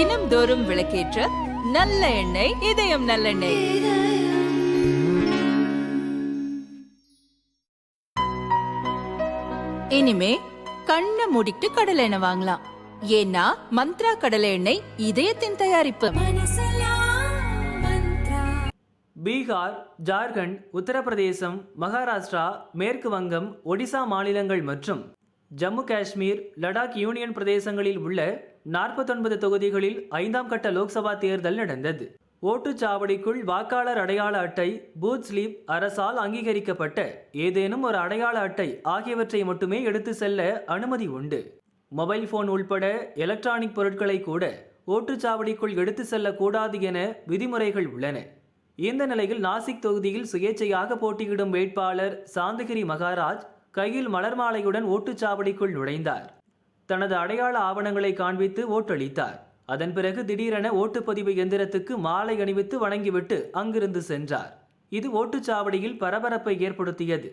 தினம்தோறும் விளக்கேற்ற நல்ல எண்ணெய் இதயம் நல்லெண்ணெய் இனிமே கண்ணை மூடிட்டு கடலை எண்ணெய் வாங்கலாம். ஏன்னா மந்த்ரா கடலை எண்ணெய் இதயத்தின் தயாரிப்பு. பீகார் ஜார்க்கண்ட் உத்தரப்பிரதேசம் மகாராஷ்டிரா மேற்கு வங்கம் ஒடிசா மாநிலங்கள் மற்றும் ஜம்மு காஷ்மீர் லடாக் யூனியன் பிரதேசங்களில் உள்ள நாற்பத்தொன்பது தொகுதிகளில் ஐந்தாம் கட்ட லோக்சபா தேர்தல் நடந்தது. ஓட்டுச்சாவடிக்குள் வாக்காளர் அடையாள அட்டை பூத் ஸ்லீப் அரசால் அங்கீகரிக்கப்பட்ட ஏதேனும் ஒரு அடையாள அட்டை ஆகியவற்றை மட்டுமே எடுத்து செல்ல அனுமதி உண்டு. மொபைல் போன் உள்பட எலக்ட்ரானிக் பொருட்களை கூட ஓட்டுச்சாவடிக்குள் எடுத்து செல்லக்கூடாது என விதிமுறைகள் உள்ளன. இந்த நிலையில் நாசிக் தொகுதியில் சுயேட்சையாக போட்டியிடும் வேட்பாளர் சாந்தகிரி மகாராஜ் கையில் மலர் மாலையுடன் ஓட்டுச்சாவடிக்குள் நுழைந்தார். தனது அடையாள ஆவணங்களை காண்பித்து ஓட்டளித்தார். அதன் பிறகு திடீரென ஓட்டுப்பதிவு எந்திரத்துக்கு மாலை அணிவித்து வணங்கிவிட்டு அங்கிருந்து சென்றார். இது ஓட்டுச்சாவடியில் பரபரப்பை ஏற்படுத்தியது.